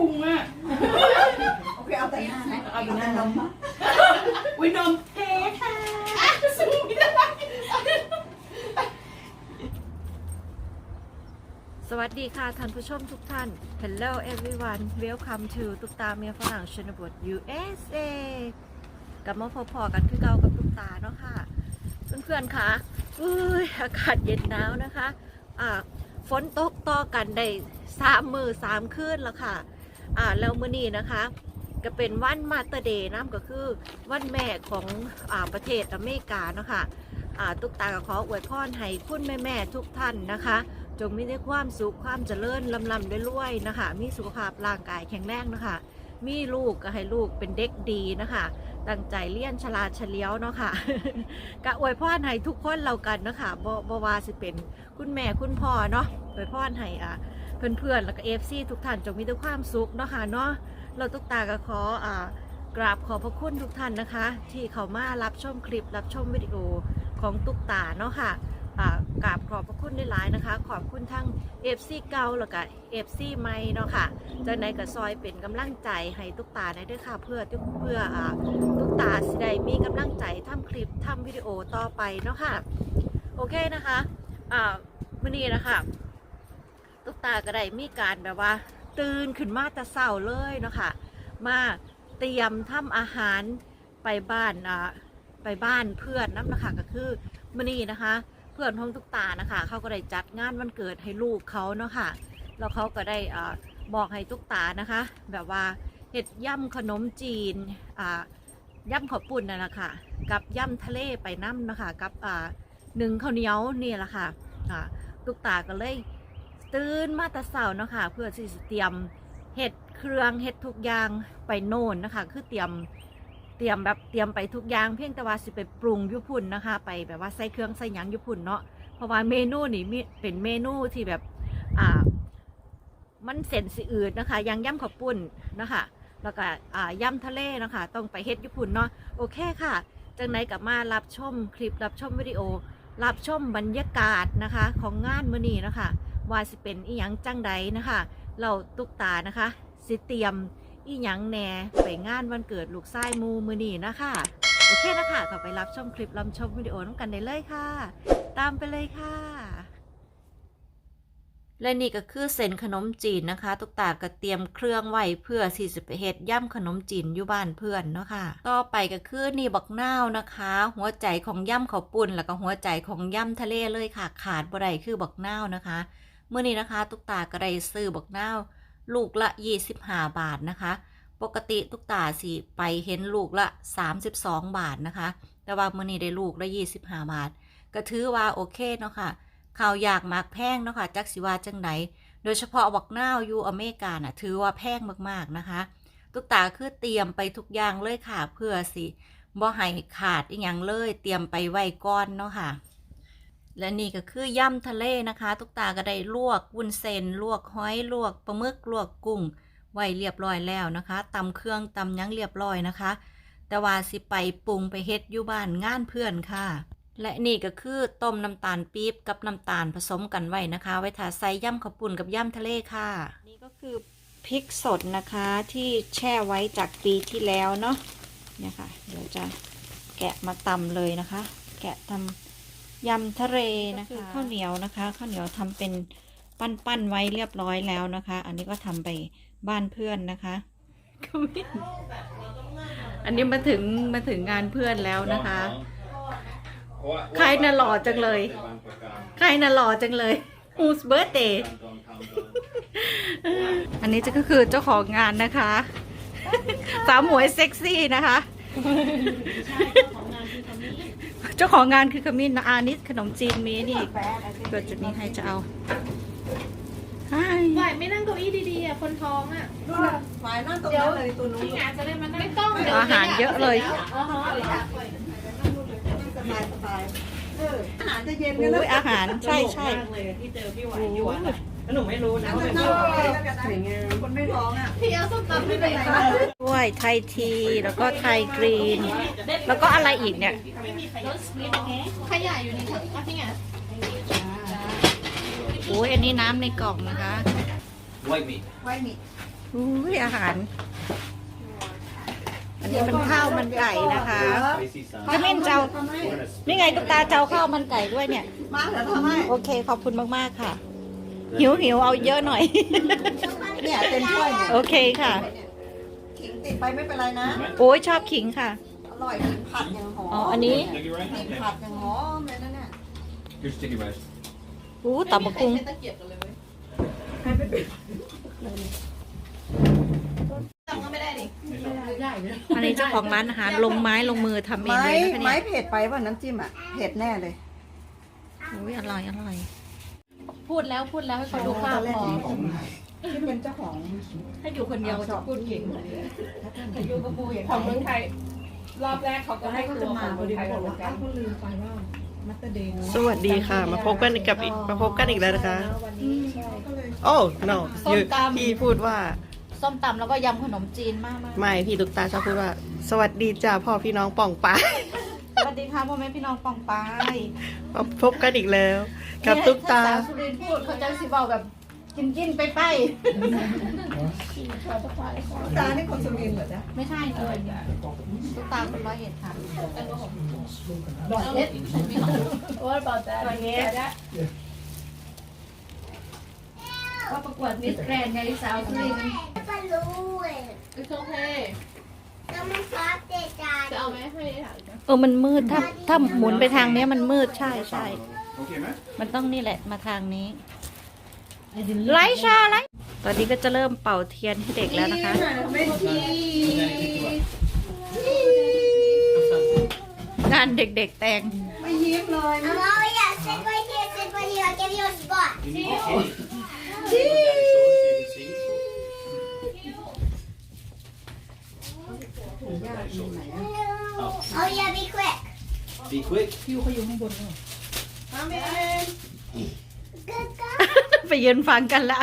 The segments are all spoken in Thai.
พุงอะโอเคเอาแต่หน้านะเอาแต่หน้านมอุ้ยนมเทค่ะสู้ไม่ได้สวัสดีค่ะท่านผู้ชมทุกท่าน Hello everyone Welcome to ตุ๊กตาเมียฝรั่งชนบท USA กลับมาพบๆกันคือเก่ากับตุ๊กตาเนาะค่ะ เพื่อนๆค่ะอุ้ยอากาศเย็นหนาวนะคะ อ่าฝนตกต่อกันได้สามมือสามคืนแล้วค่ะ อ่าแล้วมื้อนี้นะคะ ก็เป็นวันมาเตเดย์นะก็คือวันแม่ของอาประเทศอเมริกาเนาะค่ะอ่าตุ๊กตาก็ขออวยพรให้คุณแม่ๆทุกท่านนะคะ จงมีแต่ความสุขความเจริญลำลำรวยๆนะคะ มีสุขภาพร่างกายแข็งแรงนะคะมีลูกก็ให้ลูกเป็นเด็กดีนะคะตั้งใจเลี้ยนฉลาดเฉลียวเนาะค่ะกะอวยพรให้ทุกคนเรากันเนาะค่ะบ่บวาสิเป็นคุณแม่คุณพ่อเนาะอวยพรให้อ่า เพื่อนๆ แล้วก็เอฟซีทุกท่านจงมีแต่ความสุขเนาะค่ะเนาะเราตุกตาก็ขออ่ากราบขอบพระคุณทุกท่านนะคะ ที่เขามารับชมคลิปรับชมวิดีโอของตุกตาเนาะค่ะอ่ากราบขอบพระคุณหลายๆนะคะ ขอบคุณทั้ง FC เก่าแล้วก็ FC ใหม่เนาะค่ะจากไหนก็ซอยเป็นกำลังใจให้ตุกตาได้ด้วยค่ะเพื่อเพื่ออ่าตุกตาสิได้มีกำลังใจทำคลิปทำวิดีโอต่อไปเนาะค่ะโอเคนะคะอ่ามื่อนี้นะคะ ตุ๊กตาก็ได้มีการแบบว่า ตื่นขึ้นมาแต่เช้าเลยเนาะค่ะมาเตรียมทำอาหารไปบ้านอ่าไปบ้านเพื่อนน้ำนะคะก็คือมื่อนี้นะคะ เพื่อนของตุกตานะคะ เขาก็ได้จัดงานวันเกิดให้ลูกเขาเนาะค่ะแล้วเขาก็ได้อ่าบอกให้ตุกตานะคะ แบบว่าเห็ดย่ำขนมจีนอ่าย่ำข้าปุ่นนั่นแหละค่ะ กับย่ำทะเลไปน้ำนะคะ กับอ่าหนึ่งข้าวเหนียวนี่แหละค่ะอ่าตุกตาก็เลย ตื่นมาต่เช้าเนาะค่ะเพื่อที่จะเตรียมเห็ดเครื่องเห็ดทุกอย่างไปโน่นนะคะ คือเตรียมเตรียมแบบเตรียมไปทุกอย่างเพียงแต่ว่าสิไปปรุงยุพุ่นนะคะ ไปแบบว่าใส่เครื่องใส่หยังยุพุ่นเนาะเพราะว่าเมนูนี่มีเป็นเมนูที่แบบอ่ามันเส้นสิอืดนะคะยังย่ำข้าวปุ้นนะคะแล้วก็อ่าย่ำทะเลนะคะ ต้องไปเฮ็ดญี่ปุ่นเนาะโอเคค่ะจังไหนกลับมารับชมคลิปรับชมวิดีโอ รับชมบรรยากาศนะคะของงานมื้อนี้นะคะ ว่าสิเป็นอีหยังจังใดนะคะ เราตุกตานะคะ สิเตรียมอีหยังแหน่ไปงานวันเกิดลูกไส้มูมือนีนะคะ โอเคนะคะก็ไปรับชมคลิปรับชมวิดีโอน้ำกันได้เลยค่ะ ตามไปเลยค่ะ และนี่ก็คือเส้นขนมจีนนะคะ ตุกตาก็เตรียมเครื่องไว้เพื่อที่จะไปเฮ็ดย่ำขนมจีนอยู่บ้านเพื่อนเนาะค่ะ ต่อไปก็คือนี่บักนาวนะคะ หัวใจของย่ำข้าวปุ้นแล้วก็หัวใจของย่ำทะเลเลยค่ะ ขาดบ่ได้คือบักนาวนะคะ เมื่อนี้นะคะ ตุกตาก็ได้ซื้อบักนาวลูกละ 25 บาทนะคะ ปกติตุกตาสิไปเห็นลูกละ 32 บาทนะคะ แต่ว่าเมื้อนี้ได้ลูกละ 25 บาท ก็ถือว่าโอเคเนาะค่ะข่าวอยากมากแพงเนาะค่ะจักสิว่าจังไหนโดยเฉพาะบักนาวอยู่อเมริกาน่ะถือว่าแพงมากๆนะคะ ตุกตาคือเตรียมไปทุกอย่างเลยค่ะเพื่อสิบ่ให้ขาดอีหยังเลย เตรียมไปไว้ก่อนเนาะค่ะ และนี่ก็คือย่ำทะเลนะคะ ทุกตาก็ได้ลวกวุ้นเส้นลวกหอยลวกปลาหมึกลวกกุ้ง ไว้เรียบร้อยแล้วนะคะตำเครื่องตำยังเรียบร้อยนะคะ แต่ว่าสิไปปรุงไปเฮ็ดอยู่บ้านงานเพื่อนค่ะ และนี่ก็คือต้มน้ำตาลปี๊บกับน้ำตาลผสมกันไว้นะคะ ไว้ทาใส่ย่ำข้าวปุ่นกับย่ำทะเลค่ะ นี่ก็คือพริกสดนะคะที่แช่ไว้จากปีที่แล้วเนาะเนี่ยค่ะ เดี๋ยวจะแกะมาตำเลยนะคะ แกะทำ ยำทะเลนะคะข้าวเหนียวนะคะข้าวเหนียวทำเป็นปั้นๆไว้เรียบร้อยแล้วนะคะ อันนี้ก็ทำไปบ้านเพื่อนนะคะอันนี้มาถึงมาถึงงานเพื่อนแล้วนะคะใครน่ะหล่อจังเลยใครน่ะหล่อจังเลย Whose birthday อันนี้จะก็คือเจ้าของงานนะคะ สาวหมวยเซ็กซี่นะคะ เจ้าของงานคือขมิ้นนะอานิดขนมจีนมีนี่เกิดจุดนี้ให้จะเอาใช่ไหวไม่นั่งเก้าอี้ดีๆอะคนท้องอะนู่นน่ะฝ่ายนั่งตรงนั้นเลยตัวนู้นพี่งานจะได้มานั่งไม่ต้องเดี๋ยวอาหารเยอะเลยอ๋อฮะสบายสบายเอออาหารจะเย็นกันอุ้ยอาหารใช่ใช่เลยที่เจอพี่หวายอยู่อะแล้ว หนูไม่รู้นะแล้วว่าจะเป็นนั่พี่งหวายเลยแล้วกันนะคนไม่ท้องอะพี่เอาส้มตำไม่เป็นไรด้วยไทยที แล้วก็ไทยกรีน แล้วก็อะไรอีกเนี่ยขยะอยู่ในถังอะพี่งานโอ้ยอันนี้น้ำในกล่องนะคะ White meat. ไว้มีวอุ้ยอาหาร อันนี้มันข้าวมันไก่นะคะขมิ้นเจ้า นี่ไงตุ๊กตาเจ้าข้าวมันไก่ด้วยเนี่ย มาเดี๋ยวทำให้ โอเค ขอบคุณมาก ๆ ค่ะ หิวหิวเอาเยอะหน่อย เนี่ยเต็มถ้วยเนี่ยโอเคค่ะ ขิงติดไปไม่เป็นไรนะ โอ้ยชอบขิงค่ะ อร่อยขิงผัดอย่างหอมอ๋อ อันนี้ Sticky rice? ขิงผัดอย่างหอมเลยนะเนี่ย Here's sticky rice. อู้ตับกกุ้งตะเกียบกันเลยเว้ยจำก็ไม่ได้ดิอันนี้เจ้าของร้านอาหารลงไม้ลงมือทำเองไม้เลยนะคะไม้เนี่ยเผ็ดไปว่าน้ำจิ้มอะ เผ็ดแน่เลย อุ้ยอร่อยอร่อย พูดแล้วพูดแล้วให้เขาดูภาพพอที่เป็นเจ้าของถ้าอยู่คนเดียวจะพูดเก่งอยู่กับปูอย่างของเมืองไทย รอบแรกเขาก็ให้ก็ตัจะวขมาองพเมือองดีไทยบเหอกมือนว่ากันก็ลืมไปว่ามัตเตอร์เดย์สวัสดีค่ะ มาพบกันอีกกับอีกมาพบกันอีกแล้วนะคะวันนี้ใช่ก็เลยโอ้ no ส้มตำพี่พูดว่าส้มตำแล้วก็ยำขนมจีนมากมากไม่พี่ตุ๊กตาชอบพูดว่า สวัสดีจ้าพ่อพี่น้องป่องปายสวัส ดีค่ะพ่อแม่พี่น้องปองปายมาพบกันอีกแล้ว กับตุ๊กตาถ้สาวสุรินทร์พูดเขาจะสิบอกแบบกินกินไปไปตานี่คนสุรินทร์เหรอจ๊ะไม่ใช่เลยตุ๊กตาคนร้อยเอ็ดค่ะ What about that ก็ประกวดมิสแกรนด์ไงสาวสุรินทร์ It's okay จะเอาไหมให้ถามนะเออมันมืดถ้าถ้าหมุนไปทางเนี้ยมันมืดใช่ใช่ Okay, man. มันต้องนี่แหละมาทางนี้ไลชาไลตอนนี้ก็จะเริ่มเป่าเทียนให้เด็กแล้วนะคะไม่ทีงานเด็กๆแต่งไม่ยิ้มเลย Amalia, sit right here, sit right here. I'll give you a spot. You need a cake. Put it down your shoulders so you can see. Oh yeah, be quick. Be quick. มาเมน Good girl. ไปยืนฟังกันละ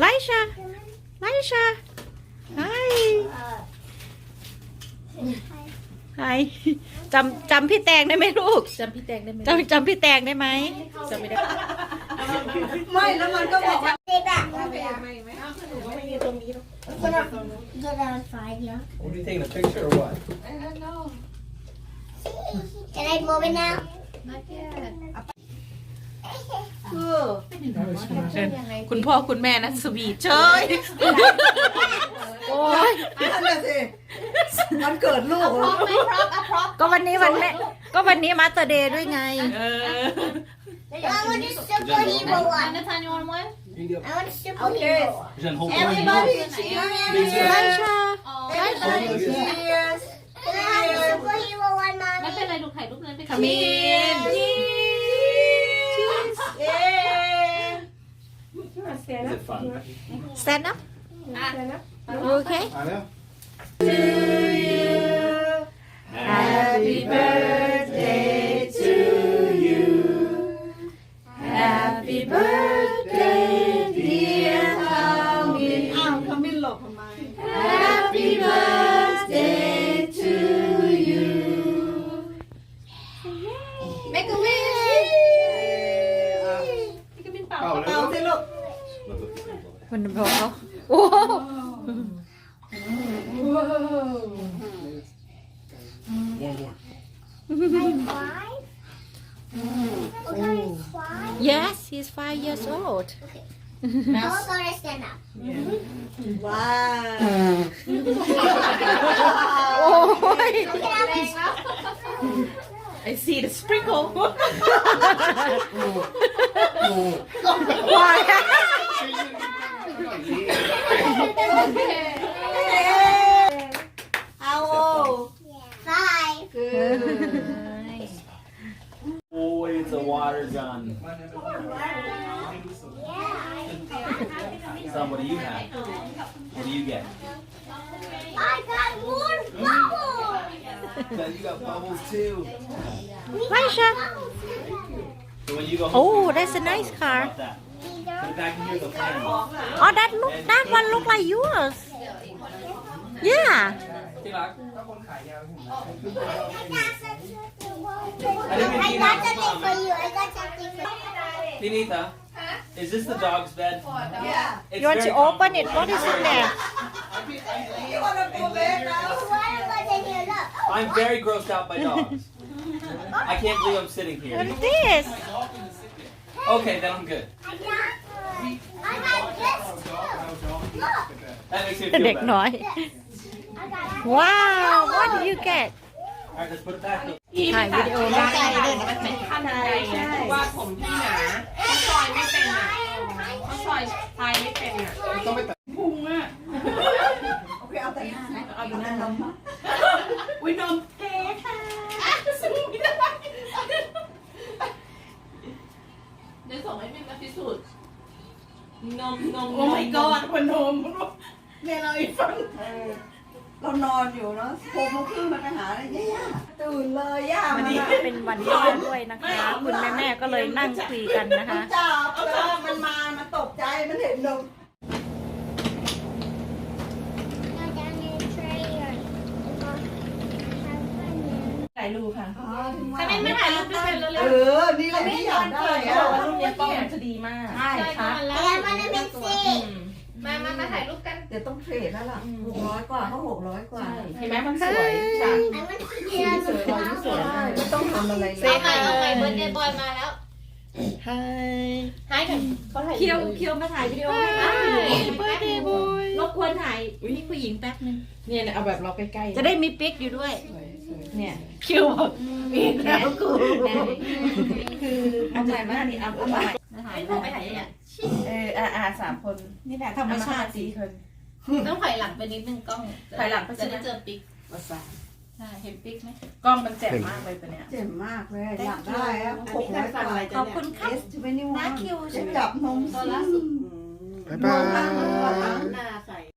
ไลชา ไลชาไฮ ไฮจำจำพี่แตงได้ไหมลูกจำพี่แตงได้ไหมจำจำพี่แตงได้ไหม จำไม่ได้ ไม่แล้วมันก็บอกว่า Stay back. Gonna get outside now. What are you taking a picture or what? Can I move it now? คือคุณพ่อคุณแม่นะสวีทเชยโอ้ยนั่นแหละสิมันเกิดลูกเหรอก็วันนี้วันแม่ก็วันนี้มาสเตอร์เดย์ด้วยไง I want a superhero one. Nathan you want one Here you go. I want a superhero one. There's that whole Everybody thing. cheers ไลชา Everybody cheers Can I have a superhero one, ไม่เป็น mommy? ไรดูถ่ายรูปนั้นไป ขมิ้น เย้ Is it fun? stand up โอ Make a wish พี่กมินเป่า Oh, เป่าสิลูก Look, look, look, look. มันบอกเขาโอ้ More, more. Five? Okay, five. yes he's five years old How about I stand up? ว้า I see the sprinkle. Oh. Why? How old? Five. Good. Always a water gun. Son, what do you have. What do you get? I got more flowers. Then you got bubbles too. Laisha So when you go home, oh that's a nice car that. Put it back in here, oh that look that one look like yours yeah I got something for you. I got something for you. Tinita, Is this the dog's bed? Yeah. It's You want to open it? What is in there? I'm very grossed out by dogs. I can't believe I'm sitting What here. is this? Okay, then I'm good. I got, I got this too. Look. That makes me feel เด็ก better. น้อย I got Wow what did you get Alright, let's put it back. ถ่ายวิดีโอได้ มันเป็นขั้นบันไดไงเพราะว่าผมพี่หนาเขาซอยไม่เป็นอ่ะเขาซอยพายไม่เป็นอ่ะ พุงอ่ะ โอเคเอาแต่หน้านะเอาอยู่หน้าน้ องอุ้ยนมแพ้ค่ะสู้ไม่ได้เดี๋ยวส่งให้พี่มาพิสูจน์นมนมโอ้ my god คนนมเนี่ยเราอีกฟังเรานอนอยู่เนาะหกโมงครึ่งมันไปหาอะไรย่าตื่นเลยย่าวันมันนี้อะเป็นวันแม่ด้วยนะคะ คุณแม่แม่ๆก็เลยนั่งคุยกันนะคะ จับแล้วมันมา มันตกใจ มันเห็นนมายรูปค่ะถ้าไม่ไม่ถ่ายรูปด้วยกันแล้วเออนี่แหละที่อยากได้เขาอะบอกว่ารูปเนี้ยกล้องมันจะดีมากใช่ใช่ครับมาแล้ว I want to mix it. มามามาถ่ายรูปกันเดี๋ยวต้องเทรดแล้วล่ะหกร้อยกว่าเขาหกร้อยกว่าเห็นไหมมันสวยจ้ะ I want to see สวยร้อยสวยมากไม่ต้องทำอะไรเลเอายใหม่เอาใหม่เบิร์ดเดย์บอยมาแล้ว Hi หายกันเขาถ่ายเคียวเคียวมาถ่ายวิดีโอให้นะ birthday boy รบกวนถ่ายนี่ผู้หญิงแป๊บนึงเนี่ยเอาแบบเราใกล้ๆจะได้มีปิ๊กอยู่ด้วย เนี่ยคิวบอกมีแล้วกูคือเอาใหม่มากนี่เอาเอาใหม่ถ่ายรูปไปถ่ายยังไงเอออ่าอ่าสามคนนี่แหละธรรมชาติสี่คนต้องถอยหลังไปนิดนึงกล้องถอยหลังไปจะใช่ไหมได้เจอปิ๊กประสานใช่เห็นปิ๊กไหมกล้องมันแจ่มมากเลยตัวเนี้ยเจ๋งมากเลยอยากได้อะหกร้อยกว่าขอบคุณครับเอสจะไม่นิ่วนะคิวใช่ไหมจับนมตัวล่าสุดบ๊ายบาย